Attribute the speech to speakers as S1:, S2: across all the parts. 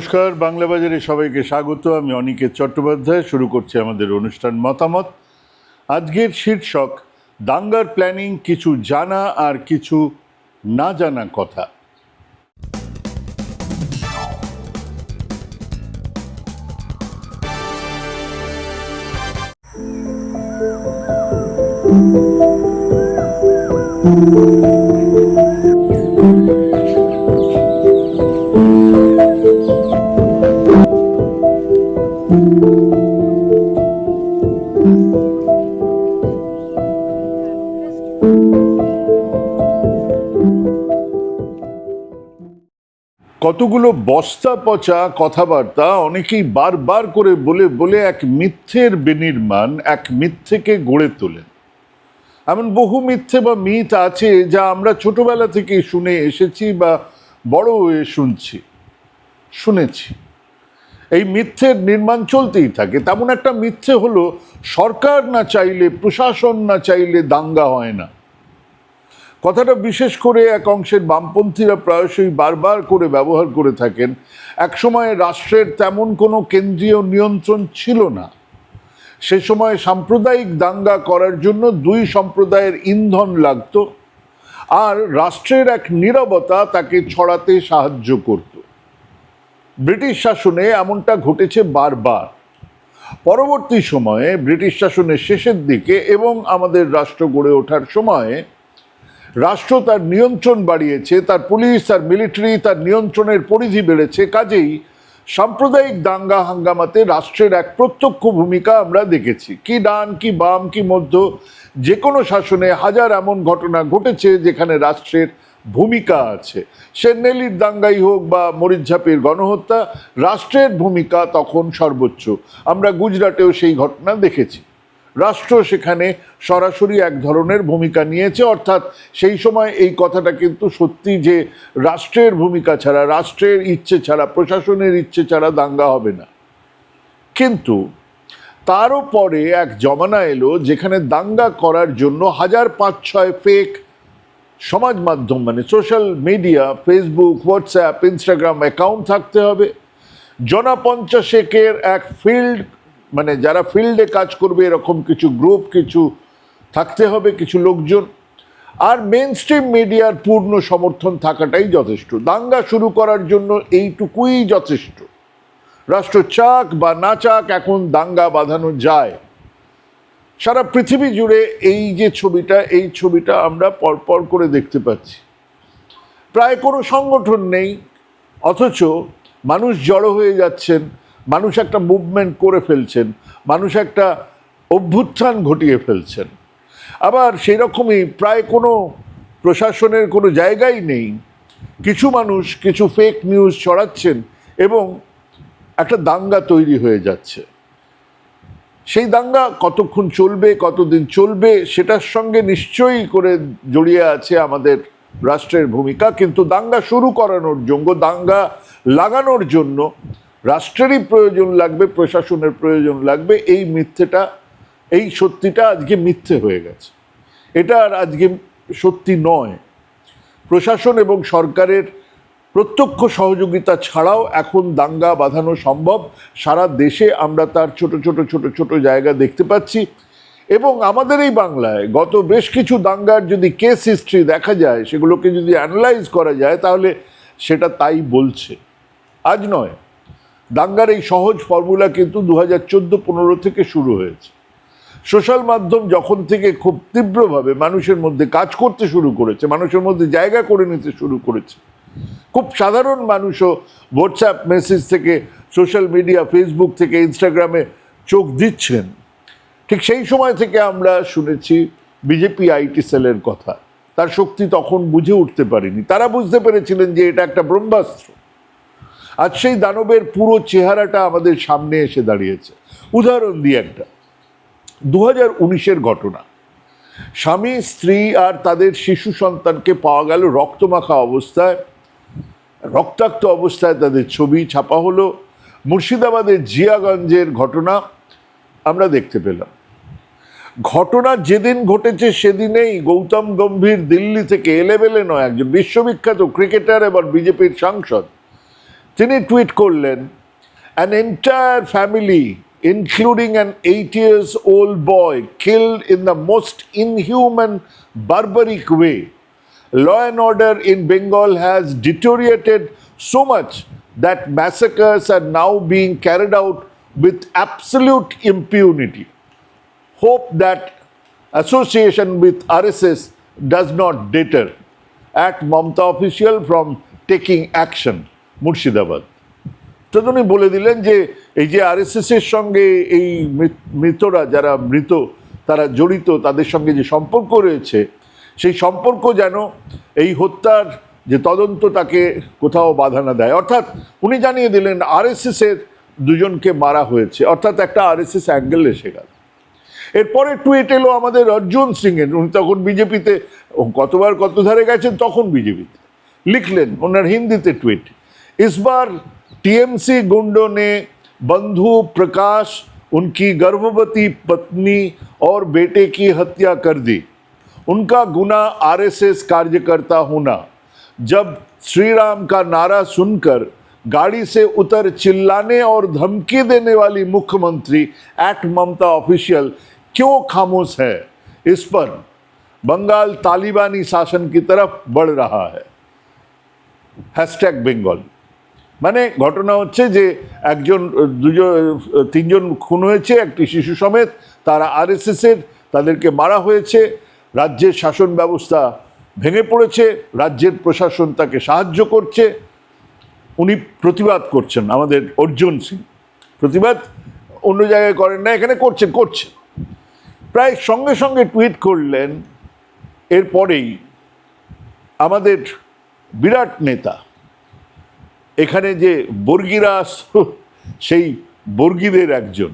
S1: নমস্কার বাংলা বাজারে সবাইকে স্বাগত আমি অনিকেত চট্টোপাধ্যায় শুরু করছি আমাদের অনুষ্ঠান মতামত আজকের শীর্ষক দাঙ্গার প্ল্যানিং কিছু জানা আর কিছু না জানা কথা thank you কতগুলো বস্তা পচা কথাবার্তা অনেকেই বারবার করে বলে বলে এক মিথ্যের বিনির্মাণ এক মিথ্যেকে গড়ে তোলেন এমন বহু মিথ্যে বা মিথ আছে যা আমরা ছোটবেলা থেকে শুনে এসেছি বা বড় হয়ে শুনছি শুনেছি এই মিথ্যের নির্মাণ চলতেই থাকে তেমন একটা মিথ্যে হলো সরকার না চাইলে প্রশাসন না চাইলে দাঙ্গা হয় না কথাটা বিশেষ করে এক অংশের বামপন্থীরা প্রায়শই বারবার করে ব্যবহার করে থাকেন একসময় রাষ্ট্রের তেমন কোনো কেন্দ্রীয় নিয়ন্ত্রণ ছিল না সে সময় সাম্প্রদায়িক দাঙ্গা করার জন্য দুই সম্প্রদায়ের ইন্ধন লাগত আর রাষ্ট্রের এক নিরবতা তাকে ছড়াতে সাহায্য করতো ব্রিটিশ শাসনে এমনটা ঘটেছে বারবার পরবর্তী সময়ে ব্রিটিশ শাসনের শেষের দিকে এবং আমাদের রাষ্ট্র গড়ে ওঠার সময়ে রাষ্ট্র তার নিয়ন্ত্রণ বাড়িয়েছে তার পুলিশ তার মিলিটারি তার নিয়ন্ত্রণের পরিধি বেড়েছে কাজেই সাম্প্রদায়িক দাঙ্গা হাঙ্গামাতে রাষ্ট্রের এক প্রত্যক্ষ ভূমিকা আমরা দেখেছি কি ডান কি বাম কি মধ্য যে কোনো শাসনে হাজার এমন ঘটনা ঘটেছে যেখানে রাষ্ট্রের ভূমিকা আছে সে নেলির দাঙ্গাই হোক বা মরিচঝাপের গণহত্যা রাষ্ট্রের ভূমিকা তখন সর্বোচ্চ আমরা গুজরাটেও সেই ঘটনা দেখেছি রাষ্ট্র সেখানে সরাসরি এক ধরনের ভূমিকা নিয়েছে অর্থাৎ সেই সময় এই কথাটা কিন্তু সত্যি যে রাষ্ট্রের ভূমিকা ছাড়া রাষ্ট্রের ইচ্ছে ছাড়া প্রশাসনের ইচ্ছে ছাড়া দাঙ্গা হবে না কিন্তু তারও পরে এক জমানা এলো যেখানে দাঙ্গা করার জন্য হাজার পাঁচ ছয় ফেক সমাজ মাধ্যম মানে social media Facebook WhatsApp Instagram account থাকতে হবে জনা পঞ্চাশেকের এক ফিল্ড মানে যারা ফিল্ডে কাজ করবে এরকম কিছু গ্রুপ কিছু থাকতে হবে কিছু লোকজন আর মেন স্ট্রিম মিডিয়ার পূর্ণ সমর্থন থাকাটাই যথেষ্ট দাঙ্গা শুরু করার জন্য এইটুকুই যথেষ্ট রাষ্ট্র চাক বা না চাক এখন দাঙ্গা বাঁধানো যায় সারা পৃথিবী জুড়ে এই যে ছবিটা এই ছবিটা আমরা পরপর করে দেখতে পাচ্ছি প্রায় কোনো সংগঠন নেই অথচ মানুষ জড়ো হয়ে যাচ্ছেন মানুষ একটা মুভমেন্ট করে ফেলছেন মানুষ একটা অভ্যুত্থান ঘটিয়ে ফেলছেন আবার সেই রকমই প্রায় কোনো প্রশাসনের কোনো জায়গাই নেই কিছু মানুষ কিছু ফেক নিউজ ছড়াচ্ছেন এবং একটা দাঙ্গা তৈরি হয়ে যাচ্ছে সেই দাঙ্গা কতক্ষণ চলবে কতদিন চলবে সেটার সঙ্গে নিশ্চয়ই করে জড়িয়ে আছে আমাদের রাষ্ট্রের ভূমিকা কিন্তু দাঙ্গা শুরু করানোর জন্য দাঙ্গা লাগানোর জন্য রাষ্ট্রেরই প্রয়োজন লাগবে প্রশাসনের প্রয়োজন লাগবে এই মিথ্যেটা এই সত্যিটা আজকে মিথ্যে হয়ে গেছে এটা আর আজকে সত্যি নয় প্রশাসন এবং সরকারের প্রত্যক্ষ সহযোগিতা ছাড়াও এখন দাঙ্গা বাঁধানো সম্ভব সারা দেশে আমরা তার ছোট ছোট ছোট ছোট জায়গা দেখতে পাচ্ছি এবং আমাদের এই বাংলায় গত বেশ কিছু দাঙ্গার যদি কেস হিস্ট্রি দেখা যায় সেগুলোকে যদি অ্যানালাইজ করা যায় তাহলে সেটা তাই বলছে আজ নয় দাঙ্গার এই সহজ ফর্মুলা কিন্তু দু হাজার চোদ্দো পনেরো থেকে শুরু হয়েছে সোশ্যাল মাধ্যম যখন থেকে খুব তীব্রভাবে মানুষের মধ্যে কাজ করতে শুরু করেছে মানুষের মধ্যে জায়গা করে নিতে শুরু করেছে খুব সাধারণ মানুষও হোয়াটসঅ্যাপ মেসেজ থেকে সোশ্যাল মিডিয়া ফেসবুক থেকে ইনস্টাগ্রামে চোখ দিচ্ছেন ঠিক সেই সময় থেকে আমরা শুনেছি বিজেপি আইটি সেলের কথা তার শক্তি তখন বুঝে উঠতে পারিনি তারা বুঝতে পেরেছিলেন যে এটা একটা ব্রহ্মাস্ত্র আজ সেই দানবের পুরো চেহারাটা আমাদের সামনে এসে দাঁড়িয়েছে উদাহরণ দিয়ে একটা দু হাজার ঘটনা স্বামী স্ত্রী আর তাদের শিশু সন্তানকে পাওয়া গেল রক্তমাখা অবস্থায় রক্তাক্ত অবস্থায় তাদের ছবি ছাপা হলো মুর্শিদাবাদের জিয়াগঞ্জের ঘটনা আমরা দেখতে পেলাম ঘটনা যেদিন ঘটেছে সেদিনেই গৌতম গম্ভীর দিল্লি থেকে এলেবেলে নয় একজন বিশ্ববিখ্যাত ক্রিকেটার এবং বিজেপির সাংসদ তিনি টুইট করলেন an entire family including an eight years old boy kill in the most inhuman barbaric way law and order in Bengal has deteriorated so much that massacres are now being carried out with absolute impunity. Hope that association with RSS does not deter at Mamta official from taking action. Murshidabad তো উনি বলে দিলেন যে এই যে আরএসএসের সঙ্গে এই মৃতরা যারা মৃত তারা জড়িত তাদের সঙ্গে যে সম্পর্ক রয়েছে সেই সম্পর্ক যেন এই হত্যার যে তদন্ত তাকে কোথাও বাধা না দেয় অর্থাৎ উনি জানিয়ে দিলেন আরএসএসের দুজনকে মারা হয়েছে অর্থাৎ একটা আরএসএস অ্যাঙ্গেল এসে গেল এরপরে টুইট এলো আমাদের অর্জুন সিংয়ের উনি তখন বিজেপিতে কতবার কত ধারে গেছেন তখন বিজেপিতে লিখলেন ওনার হিন্দিতে টুইট ইসবার টিএমসি গুন্ডো নে বন্ধু প্রকাশ উনকি গর্ভবতী পত্নী ওর বেটে কি হত্যা কর দি उनका गुना आरएसएस कार्यकर्ता होना जब श्री राम का नारा सुनकर गाड़ी से उतर चिल्लाने और धमकी देने वाली मुख्यमंत्री एक्ट ममता ऑफिशियल क्यों खामोश है इस पर बंगाल तालिबानी शासन की तरफ बढ़ रहा है হ্যাশট্যাগ বেঙ্গল মানে ঘটনা হচ্ছে যে একজন দুজন তিনজন খুন হয়েছে একটি শিশু সমেত তারা আরএসএসের তাদেরকে মারা রাজ্যের শাসন ব্যবস্থা ভেঙে পড়েছে রাজ্যের প্রশাসন তাকে সাহায্য করছে উনি প্রতিবাদ করছেন আমাদের অর্জুন সিং প্রতিবাদ অন্য জায়গায় করেন না এখানে করছেন করছেন প্রায় সঙ্গে সঙ্গে টুইট করলেন এরপরেই আমাদের বিরাট নেতা এখানে যে বর্গিরাস সেই বর্গীদের একজন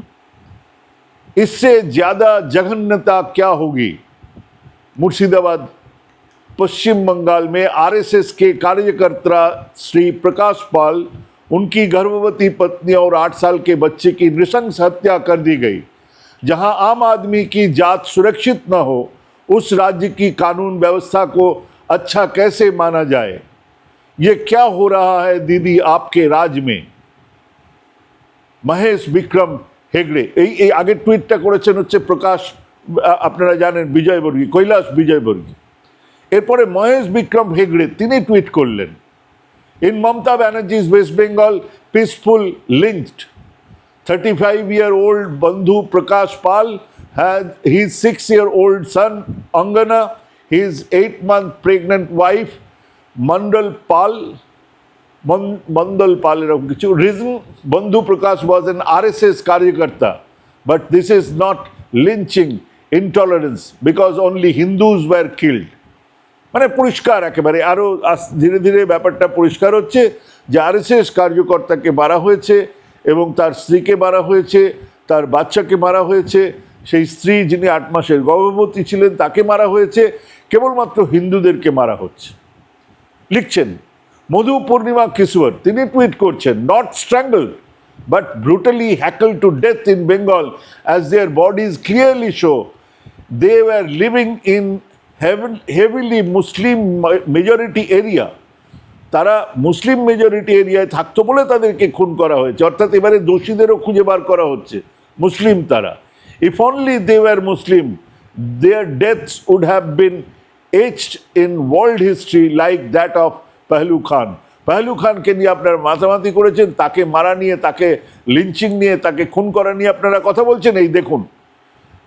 S1: ইসে জাদা জঘন্যতা ক্যা হোগি मुर्शिदाबाद पश्चिम बंगाल में आरएसएस के कार्यकर्ता श्री प्रकाश पाल उनकी गर्भवती पत्नी और आठ साल के बच्चे की नृशंस हत्या कर दी गई जहां आम आदमी की जात सुरक्षित न हो उस राज्य की कानून व्यवस्था को अच्छा कैसे माना जाए ये क्या हो रहा है दीदी आपके राज में महेश विक्रम हेगड़े आगे ट्वीट আগের টুইটটা আপনার জানেন বিজয়বার্গি কৈলাস বিজয়বার্গি এরপরে মহেশ বিক্রম হেগড়ে তিনি টুইট করলেন in Mamata Banerjee's West Bengal peaceful lynched 35 year old Bandhu Prakash Pal has his 6 year old son Angana his 8 month pregnant wife Mondal Pal Mondal Pal কিছু রিজম Bandhu Prakash was in RSS karyakarta but this is not lynching intolerance because only Hindus were killed মানে পরিষ্কার একেবারে আরও ধীরে ধীরে ব্যাপারটা পরিষ্কার হচ্ছে যে আরএসএস কার্যকর্তাকে মারা হয়েছে এবং তার স্ত্রীকে মারা হয়েছে তার বাচ্চাকে মারা হয়েছে সেই স্ত্রী যিনি আট মাসের গর্ভবতী ছিলেন তাকে মারা হয়েছে কেবলমাত্র হিন্দুদেরকে মারা হচ্ছে লিখছেন মধু পূর্ণিমা কিশোর তিনি টুইট করছেন not strangle but brutally hacked to death in Bengal as their bodies clearly show they were living in heavily Muslim majority area তারা মুসলিম মেজরিটি এরিয়ায় থাকতো বলে তাদেরকে খুন করা হয়েছে অর্থাৎ এবারে দোষীদেরও খুঁজে বার করা হচ্ছে মুসলিম তারা if only they were Muslim their deaths would have been etched in world history like that of Pahlu Khan Pahlu খানকে নিয়ে আপনারা মাতামাতি করেছেন তাকে মারা নিয়ে তাকে লিঞ্চিং নিয়ে তাকে খুন করা নিয়ে আপনারা কথা বলছেন এই দেখুন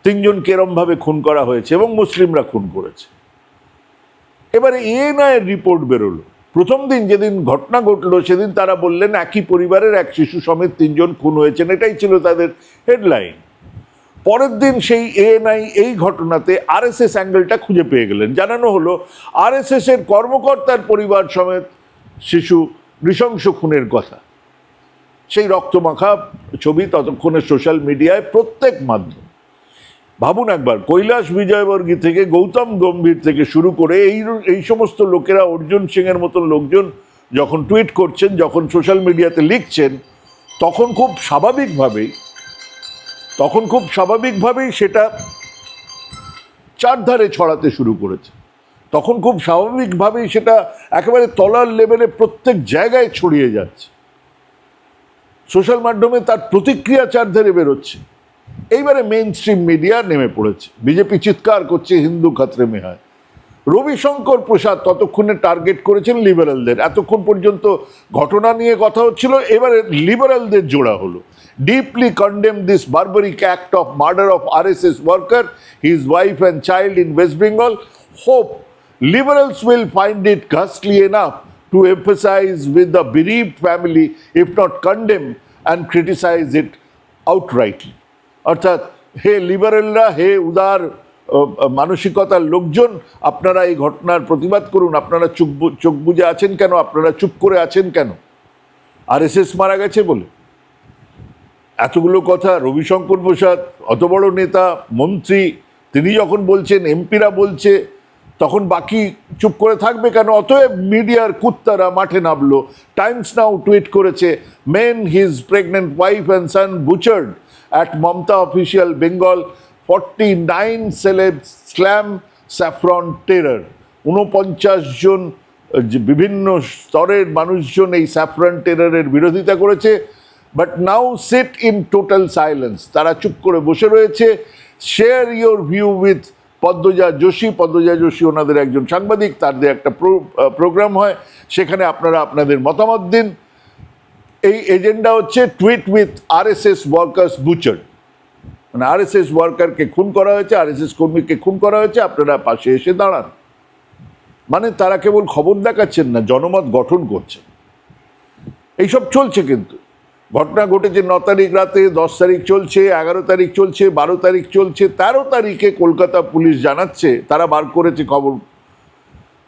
S1: তিনজন কেরমভাবে খুন করা হয়েছে এবং মুসলিমরা খুন করেছে এবারে এএনআইয়ের রিপোর্ট বেরোলো প্রথম দিন যেদিন ঘটনা ঘটলো সেদিন তারা বললেন একই পরিবারের এক শিশু সমেত তিনজন খুন হয়েছেন এটাই ছিল তাদের হেডলাইন পরের দিন সেই এএনআই এই ঘটনাতে আরএসএস অ্যাঙ্গেলটা খুঁজে পেয়ে গেলেন জানানো হলো এস এর কর্মকর্তার পরিবার সমেত শিশু নৃশংস খুনের কথা সেই রক্তমাখা ছবি ততক্ষণে সোশ্যাল মিডিয়ায় প্রত্যেক মাধ্যম ভাবুন একবার কৈলাস বিজয়বর্গী থেকে গৌতম গম্ভীর থেকে শুরু করে এই এই সমস্ত লোকেরা অর্জুন সিংয়ের মতন লোকজন যখন টুইট করছেন যখন সোশ্যাল মিডিয়াতে লিখছেন তখন খুব স্বাভাবিকভাবেই তখন খুব স্বাভাবিকভাবেই সেটা চারধারে ছড়াতে শুরু করেছে তখন খুব স্বাভাবিকভাবেই সেটা একেবারে তলার লেভেলে প্রত্যেক জায়গায় ছড়িয়ে যাচ্ছে সোশ্যাল মাধ্যমে তার প্রতিক্রিয়া চারধারে বেরোচ্ছে এইবারে মেইন স্ট্রিম মিডিয়া নেমে পড়েছে বিজেপি চিৎকার করছে হিন্দু খাতরে মেহায় রবিশঙ্কর প্রসাদ ততক্ষণে টার্গেট করেছেন লিবারেলদের এতক্ষণ পর্যন্ত ঘটনা নিয়ে কথা হচ্ছিল এবারে লিবারেলদের জোড়া হলো deeply condemn this barbaric act of murder of S worker his wife and child in West Bengal hope liberals will find it costly enough to empathise with the bereaved family if not condemn and criticise it outrightly অর্থাৎ হে লিবারেলরা হে উদার মানসিকতার লোকজন আপনারা এই ঘটনার প্রতিবাদ করুন আপনারা চোখ চোখ বুঝে আছেন কেন আপনারা চুপ করে আছেন কেন এস মারা গেছে বলে এতগুলো কথা রবিশঙ্কর প্রসাদ অত বড় নেতা মন্ত্রী তিনি যখন বলছেন এমপিরা বলছে তখন বাকি চুপ করে থাকবে কেন অতএব মিডিয়ার কুত্তারা মাঠে নামলো টাইমস নাও টুইট করেছে man his pregnant wife and son butchered at Mamta Official Bengal 49 celeb slam saffron terror উনপঞ্চাশ জন বিভিন্ন স্তরের মানুষজন এই স্যাফরন টেরারের বিরোধিতা করেছে but now sit in total silence তারা চুপ করে বসে রয়েছে share your view with Padmaja Joshi Padmaja Joshi ওনাদের একজন সাংবাদিক তাদের একটা প্রোগ্রাম হয় সেখানে আপনারা আপনাদের মতামত দিন এই এজেন্ডা হচ্ছে tweet with RSS workers butcher মানে আরএসএস ওয়ার্কারকে খুন করা হয়েছে আরএসএস কর্মীকে খুন করা হয়েছে আপনারা পাশে এসে দাঁড়ান মানে তারা কেবল খবর দেখাচ্ছেন না জনমত গঠন করছেন এইসব চলছে কিন্তু ঘটনা ঘটেছে ন তারিখ রাতে দশ তারিখ চলছে এগারো তারিখ চলছে বারো তারিখ চলছে তেরো তারিখে কলকাতা পুলিশ জানাচ্ছে তারা বার করেছে খবর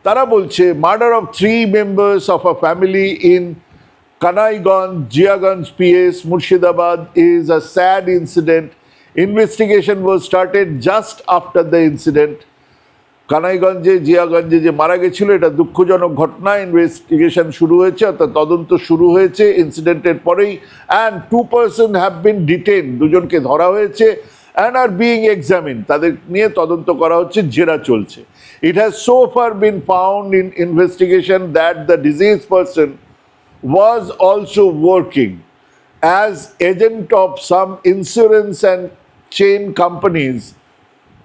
S1: তারা বলছে murder of three members of a family in Kanaiganj, Jiaganj PS, Murshidabad is a sad incident. Investigation was started just after the incident. কানাইগঞ্জে জিয়াগঞ্জে যে মারা গেছিল এটা দুঃখজনক ঘটনা ইনভেস্টিগেশন শুরু হয়েছে অর্থাৎ তদন্ত শুরু হয়েছে ইনসিডেন্টের পরেই and two person have been detain দুজনকে ধরা হয়েছে অ্যান্ড আর বিইং এক্সামিন তাদের নিয়ে তদন্ত করা হচ্ছে জেরা চলছে it has so far been found in investigation that the deceased person was also working as agent of some insurance and chain companies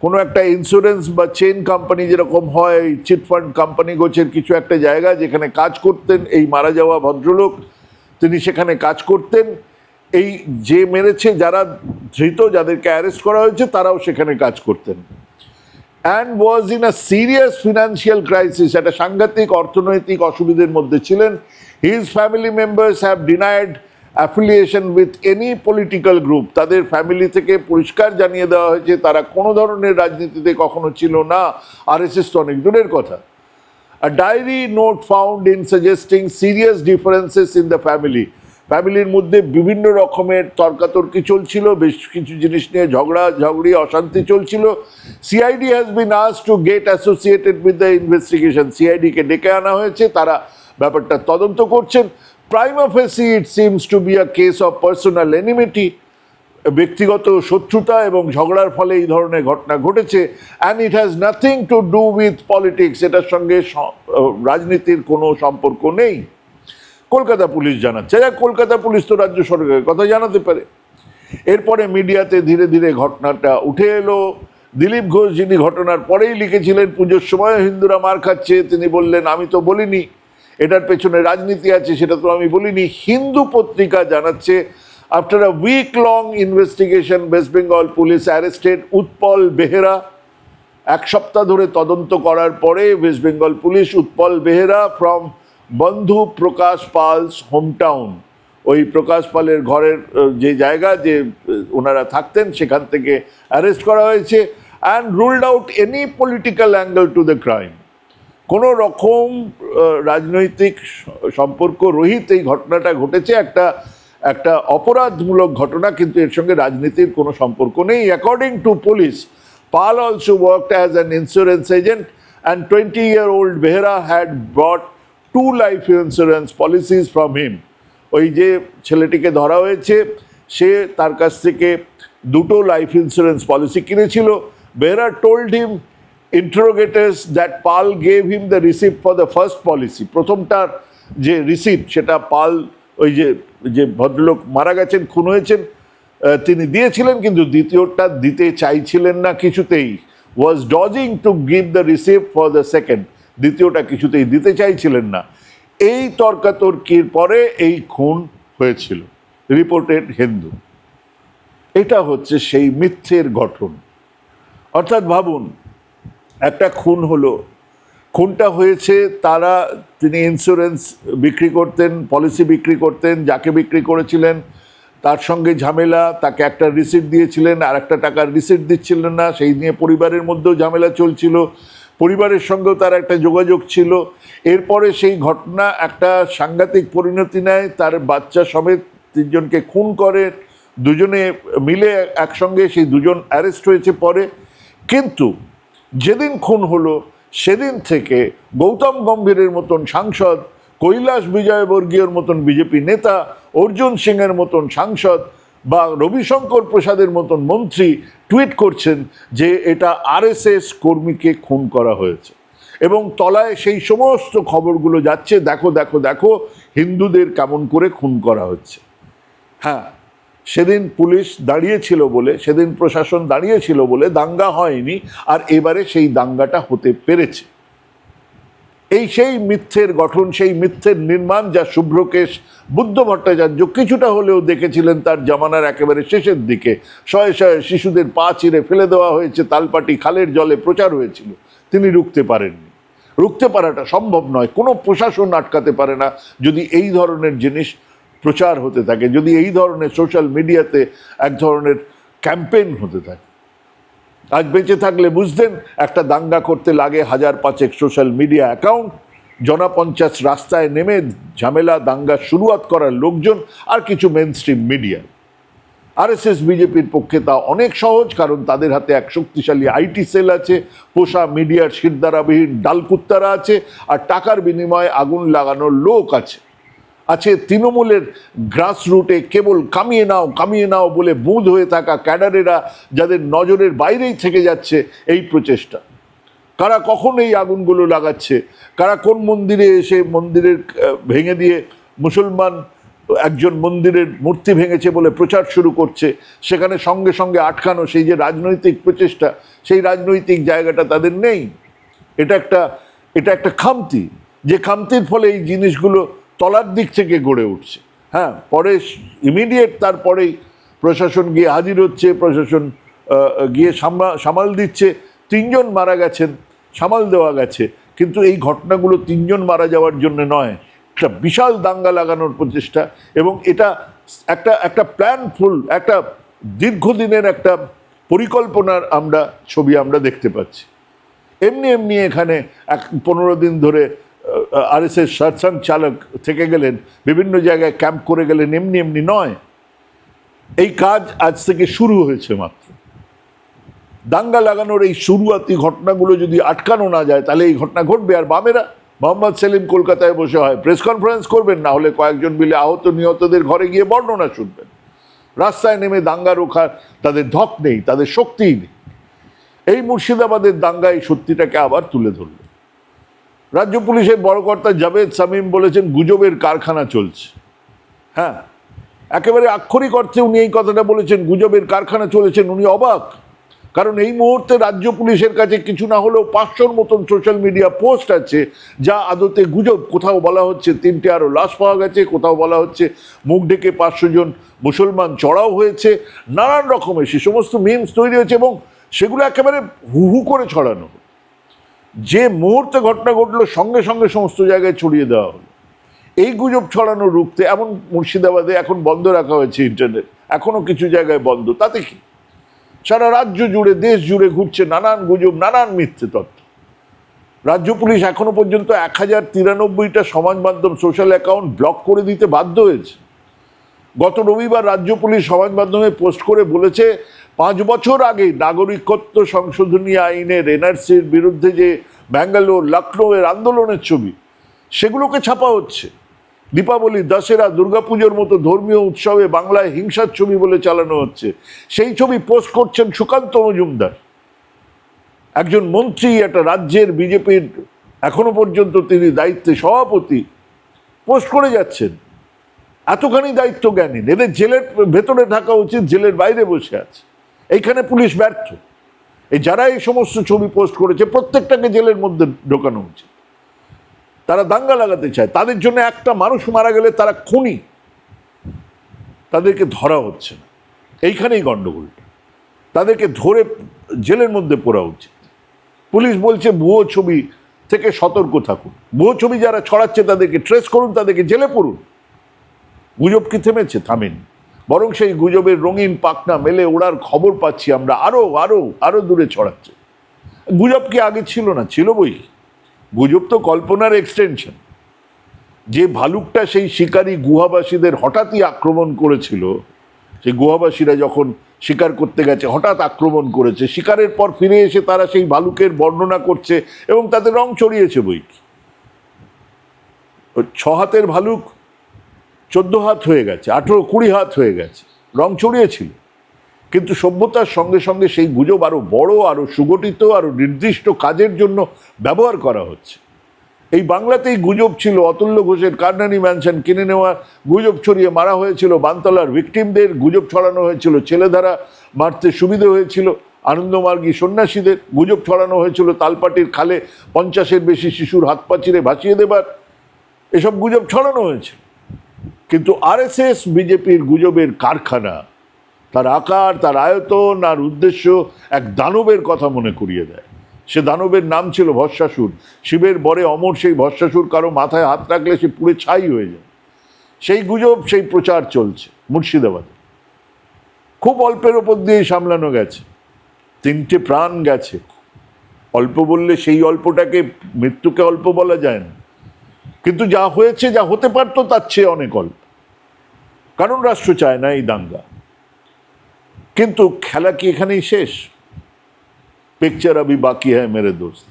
S1: কোনো একটা ইন্স্যুরেন্স বা চেন কোম্পানি যেরকম হয় চিটফান্ড কোম্পানি গোছের কিছু একটা জায়গা যেখানে কাজ করতেন এই মারা যাওয়া ভদ্রলোক তিনি সেখানে কাজ করতেন এই যে মেরেছে যারা ধৃত যাদেরকে অ্যারেস্ট করা হয়েছে তারাও সেখানে কাজ করতেন and was in a serious financial crisis একটা সাংঘাতিক অর্থনৈতিক অসুবিধের মধ্যে ছিলেন his family members have denied affiliation with any political group তাদের ফ্যামিলি থেকে পরিষ্কার জানিয়ে দেওয়া হয়েছে তারা কোনো ধরনের রাজনীতিতে কখনো ছিল না আর এস এস তো অনেক দূরের কথা A diary note found in suggesting serious differences in the family ফ্যামিলির মধ্যে বিভিন্ন রকমের তর্কাতর্কি চলছিল বেশ কিছু জিনিস নিয়ে ঝগড়া ঝগড়ি অশান্তি চলছিল সিআইডি হ্যাজ বিন আস to get associated with the investigation সিআইডিকে ডেকে আনা হয়েছে তারা ব্যাপারটা তদন্ত করছেন prima facie it seems to be a case of personal enmity ব্যক্তিগত শত্রুতা এবং ঝগড়ার ফলে এই ধরনের ঘটনা ঘটেছে and it has nothing to do with politics এটার সঙ্গে রাজনীতির কোনো সম্পর্ক নেই কলকাতা পুলিশ জানাচ্ছে যা কলকাতা পুলিশ তো রাজ্য সরকারের কথা জানাতে পারে এরপরে মিডিয়াতে ধীরে ধীরে ঘটনাটা উঠে এলো দিলীপ ঘোষ যিনি ঘটনার পরেই লিখেছিলেন পুজোর সময় হিন্দুরা মার খাচ্ছে তিনি বললেন আমি তো বলিনি এটার পেছনে রাজনীতি আছে সেটা তো আমি বলিনি হিন্দু পত্রিকা জানাচ্ছে after a week long investigation West Bengal police arrested Utpal Behera এক সপ্তাহ ধরে তদন্ত করার পরে West Bengal police Utpal Behera from Bandhu Prakash pulse hometown ওই প্রকাশ পালের ঘরের যে জায়গা যে ওনারা থাকতেন সেখান থেকে অ্যারেস্ট করা হয়েছে and ruled out any political angle to the crime কোনো রকম রাজনৈতিক সম্পর্ক রহিত এই ঘটনাটা ঘটেছে একটা একটা অপরাধমূলক ঘটনা কিন্তু এর সঙ্গে রাজনীতির কোনো সম্পর্ক নেই according to police Pal also work as an insurance agent and twenty year old Behera had bought two life insurance policies from him ওই যে ছেলেটিকে ধরা হয়েছে সে তার কাছ থেকে দুটো লাইফ ইন্স্যুরেন্স পলিসি কিনেছিল Behera told him interrogators that Pal gave him the receipt for the first policy প্রথমটার যে রিসিপ্ট সেটা পাল ওই যে যে ভদ্রলোক মারা গেছেন খুন হয়েছেন তিনি দিয়েছিলেন কিন্তু দ্বিতীয়টা দিতে চাইছিলেন না কিছুতেই was dodging to give the receipt for the second দ্বিতীয়টা কিছুতেই দিতে চাইছিলেন না এই তর্কাতর্কির পরে এই খুন হয়েছিল রিপোর্টেড হিন্দু এটা হচ্ছে সেই মিথ্যের গঠন অর্থাৎ ভাবুন একটা খুন হলো খুনটা হয়েছে তারা তিনি ইন্স্যুরেন্স বিক্রি করতেন পলিসি বিক্রি করতেন যাকে বিক্রি করেছিলেন তার সঙ্গে ঝামেলা তাকে একটা রিসিট দিয়েছিলেন আর একটা টাকার রিসিট দিচ্ছিলেন না সেই নিয়ে পরিবারের মধ্যেও ঝামেলা চলছিল পরিবারের সঙ্গেও তার একটা যোগাযোগ ছিল এরপরে সেই ঘটনা একটা সাংঘাতিক পরিণতি নেয় তার বাচ্চা সমেত তিনজনকে খুন করে দুজনে মিলে একসঙ্গে সেই দুজন অ্যারেস্ট হয়েছে পরে কিন্তু যেদিন খুন হলো সেদিন থেকে গৌতম গম্ভীরের মতন সাংসদ কৈলাস বিজয়বর্গীয়র মতন বিজেপি নেতা অর্জুন সিংয়ের মতন সাংসদ বা রবিশঙ্কর প্রসাদের মতন মন্ত্রী টুইট করছেন যে এটা আরএসএস কর্মীকে খুন করা হয়েছে এবং তলায় সেই সমস্ত খবরগুলো যাচ্ছে দেখো দেখো দেখো হিন্দুদের কেমন করে খুন করা হচ্ছে হ্যাঁ সেদিন পুলিশ দাঁড়িয়েছিল বলে সেদিন প্রশাসন দাঁড়িয়েছিল বলে দাঙ্গা হয়নি আর এবারে সেই দাঙ্গাটা হতে পেরেছে এই সেই মিথ্যের গঠন সেই মিথ্যের নির্মাণ যা শুভ্রকেশ বুদ্ধ ভট্টাচার্য কিছুটা হলেও দেখেছিলেন তার জামানার একেবারে শেষের দিকে শয়ে শয়ে শিশুদের পা চিরে ফেলে দেওয়া হয়েছে তালপাটি খালের জলে প্রচার হয়েছিল তিনি রুখতে পারেননি রুখতে পারাটা সম্ভব নয় কোনো প্রশাসন আটকাতে পারে না যদি এই ধরনের জিনিস প্রচার হতে থাকে যদি এই ধরনের সোশ্যাল মিডিয়াতে এক ধরনের ক্যাম্পেইন হতে থাকে আজ বেঁচে থাকলে বুঝতেন একটা দাঙ্গা করতে লাগে হাজার পাঁচেক সোশ্যাল মিডিয়া অ্যাকাউন্ট জনপঞ্চাশ রাস্তায় নেমে ঝামেলা দাঙ্গা শুরুয়াত করার লোকজন আর কিছু মেন স্ট্রিম মিডিয়া আরএসএস বিজেপির পক্ষে তা অনেক সহজ কারণ তাদের হাতে এক শক্তিশালী আইটি সেল আছে পোষা মিডিয়ার শিরদারাবিহীন ডালকুত্তারা আছে আর টাকার বিনিময়ে আগুন লাগানোর লোক আছে আছে তৃণমূলের গ্রাসরুটে কেবল কামিয়ে নাও কামিয়ে নাও বলে বুঁদ হয়ে থাকা ক্যাডারেরা যাদের নজরের বাইরেই থেকে যাচ্ছে এই প্রচেষ্টা কারা কখন এই আগুনগুলো লাগাচ্ছে কারা কোন মন্দিরে এসে মন্দিরের ভেঙে দিয়ে মুসলমান একজন মন্দিরের মূর্তি ভেঙেছে বলে প্রচার শুরু করছে সেখানে সঙ্গে সঙ্গে আটকানো সেই যে রাজনৈতিক প্রচেষ্টা সেই রাজনৈতিক জায়গাটা তাদের নেই এটা একটা এটা একটা খামতি যে খামতির ফলে এই জিনিসগুলো তলার দিক থেকে গড়ে উঠছে হ্যাঁ পরে ইমিডিয়েট তারপরেই প্রশাসন গিয়ে হাজির হচ্ছে প্রশাসন গিয়ে সামাল দিচ্ছে তিনজন মারা গেছেন সামাল দেওয়া গেছে কিন্তু এই ঘটনাগুলো তিনজন মারা যাওয়ার জন্য নয় একটা বিশাল দাঙ্গা লাগানোর প্রচেষ্টা এবং এটা একটা একটা প্ল্যানফুল একটা দীর্ঘদিনের একটা পরিকল্পনার আমরা ছবি আমরা দেখতে পাচ্ছি এমনি এমনি এখানে এক পনেরো দিন ধরে আরএসএস সৎসং চালক থেকে গেলেন বিভিন্ন জায়গায় ক্যাম্প করে গেলেন এমনি এমনি নয় এই কাজ আজ থেকে শুরু হয়েছে মাত্র দাঙ্গা লাগানোর এই শুরুয়াতি ঘটনাগুলো যদি আটকানো না যায় তাহলে এই ঘটনা ঘটবে আর বামেরা মোহাম্মদ সেলিম কলকাতায় বসে হয় প্রেস কনফারেন্স করবেন না হলে কয়েকজন মিলে আহত নিহতদের ঘরে গিয়ে বর্ণনা শুনবেন রাস্তায় নেমে দাঙ্গা রোখার তাদের ধক নেই তাদের শক্তিই নেই এই মুর্শিদাবাদের দাঙ্গা এই সত্যিটাকে আবার তুলে ধরল রাজ্য পুলিশের বড় কর্তা জাভেদ সামিম বলেছেন গুজবের কারখানা চলছে হ্যাঁ একেবারে আক্ষরিক অর্থে উনি এই কথাটা বলেছেন গুজবের কারখানা চলেছেন উনি অবাক কারণ এই মুহূর্তে রাজ্য পুলিশের কাছে কিছু না হলেও পাঁচশোর মতন সোশ্যাল মিডিয়া পোস্ট আছে যা আদতে গুজব কোথাও বলা হচ্ছে তিনটে আরও লাশ পাওয়া গেছে কোথাও বলা হচ্ছে মুখ ঢেকে পাঁচশো জন মুসলমান চড়াও হয়েছে নানান রকমের সে সমস্ত মিমস তৈরি হয়েছে এবং সেগুলো একেবারে হু হু করে ছড়ানো যে মুহূর্তে ঘটনা ঘটলো সঙ্গে সঙ্গে সমস্ত জায়গায় ছড়িয়ে দেওয়া হলো এই গুজব ছড়ানো রুখতে এমন মুর্শিদাবাদে এখন বন্ধ রাখা হয়েছে ইন্টারনেট এখনও কিছু জায়গায় বন্ধ তাতে কি সারা রাজ্য জুড়ে দেশ জুড়ে ঘুরছে নানান গুজব নানান মিথ্যে তথ্য রাজ্য পুলিশ এখনো পর্যন্ত এক হাজার তিরানব্বইটা সমাজ মাধ্যম সোশ্যাল অ্যাকাউন্ট ব্লক করে দিতে বাধ্য হয়েছে গত রবিবার রাজ্য পুলিশ সমাজ মাধ্যমে পোস্ট করে বলেছে পাঁচ বছর আগে নাগরিকত্ব সংশোধনী আইনের এনআরসির বিরুদ্ধে যে ব্যাঙ্গালোর লখনৌয়ের আন্দোলনের ছবি সেগুলোকে ছাপা হচ্ছে দীপাবলি দশেরা দুর্গাপুজোর মতো ধর্মীয় উৎসবে বাংলায় হিংসার ছবি বলে চালানো হচ্ছে সেই ছবি পোস্ট করছেন সুকান্ত মজুমদার একজন মন্ত্রী একটা রাজ্যের বিজেপির এখনো পর্যন্ত তিনি দায়িত্বে সভাপতি পোস্ট করে যাচ্ছেন এতখানি দায়িত্ব জ্ঞানী এদের জেলের ভেতরে থাকা উচিত জেলের বাইরে বসে আছে এইখানে পুলিশ ব্যর্থ এই যারা এই সমস্ত ছবি পোস্ট করেছে প্রত্যেকটাকে জেলের মধ্যে ঢোকানো উচিত তারা দাঙ্গা লাগাতে চায় তাদের জন্য একটা মানুষ মারা গেলে তারা খুনি তাদেরকে ধরা হচ্ছে না এইখানেই গণ্ডগোলটা তাদেরকে ধরে জেলের মধ্যে পড়া উচিত পুলিশ বলছে ভুয়ো ছবি থেকে সতর্ক থাকুন ভুয়ো ছবি যারা ছড়াচ্ছে তাদেরকে ট্রেস করুন তাদেরকে জেলে পড়ুন গুজব কি থেমেছে থামেনি বরং সেই গুজবের রঙিন পাখনা মেলে ওড়ার খবর পাচ্ছি আমরা আরও আরও আরও দূরে ছড়াচ্ছে গুজব কি আগে ছিল না ছিল বই গুজব তো কল্পনার এক্সটেনশন যে ভালুকটা সেই শিকারী গুহাবাসীদের হঠাৎই আক্রমণ করেছিল সে গুহাবাসীরা যখন শিকার করতে গেছে হঠাৎ আক্রমণ করেছে শিকারের পর ফিরে এসে তারা সেই ভালুকের বর্ণনা করছে এবং তাতে রং চড়িয়েছে বই ছ হাতের ভালুক চোদ্দো হাত হয়ে গেছে আঠেরো কুড়ি হাত হয়ে গেছে রং ছড়িয়েছিল কিন্তু সভ্যতার সঙ্গে সঙ্গে সেই গুজব আরও বড় আরও সুগঠিত আরও নির্দিষ্ট কাজের জন্য ব্যবহার করা হচ্ছে এই বাংলাতেই গুজব ছিল অতুল্য ঘোষের কার্নানি ম্যানশন কিনে নেওয়া গুজব ছড়িয়ে মারা হয়েছিল বানতলার ভিকটিমদের গুজব ছড়ানো হয়েছিল ছেলেধারা মারতে সুবিধে হয়েছিল আনন্দমার্গী সন্ন্যাসীদের গুজব ছড়ানো হয়েছিল তালপাটির খালে পঞ্চাশের বেশি শিশুর হাত পা ভাসিয়ে দেবার এসব গুজব ছড়ানো হয়েছিল কিন্তু আরএসএস বিজেপির গুজবের কারখানা তার আকার তার আয়তন আর উদ্দেশ্য এক দানবের কথা মনে করিয়ে দেয় সে দানবের নাম ছিল ভস্মাসুর শিবের বরে অমর সেই ভস্মাসুর কারো মাথায় হাত রাখলে সে পুরে ছাই হয়ে যায় সেই গুজব সেই প্রচার চলছে মুর্শিদাবাদে খুব অল্পের ওপর দিয়েই সামলানো গেছে তিনটে প্রাণ গেছে অল্প বললে সেই অল্পটাকে মৃত্যুকে অল্প বলা যায় না কিন্তু যা হয়েছে যা হতে পারতো তার চেয়ে অনেক অল্প কারণ রাষ্ট্র চায় না এই দাঙ্গা কিন্তু খেলা কি এখানেই শেষ পিকচার আবি বাকি হ্যাঁ মেরে দোস্ত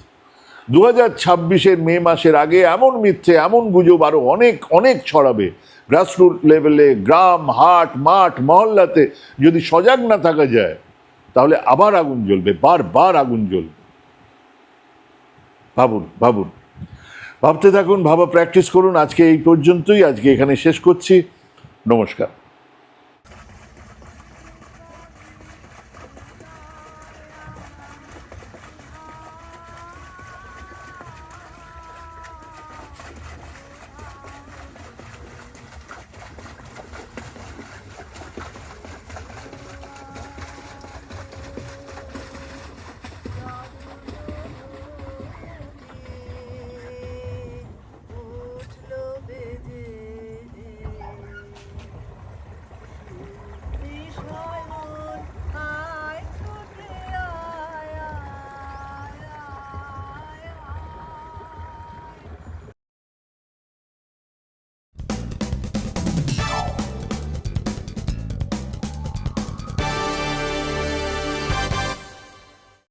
S1: দু হাজার ছাব্বিশের মে মাসের আগে এমন মিথ্যে এমন গুজব আরও অনেক অনেক ছড়াবে গ্রাসরুট লেভেলে গ্রাম হাট মাঠ মহল্লাতে যদি সজাগ না থাকা যায় তাহলে আবার আগুন জ্বলবে বারবার আগুন জ্বলবে ভাবুন ভাবুন ভাবতে থাকুন ভাবা প্র্যাকটিস করুন আজকে এই পর্যন্তই আজকে এখানে শেষ করছি নমস্কার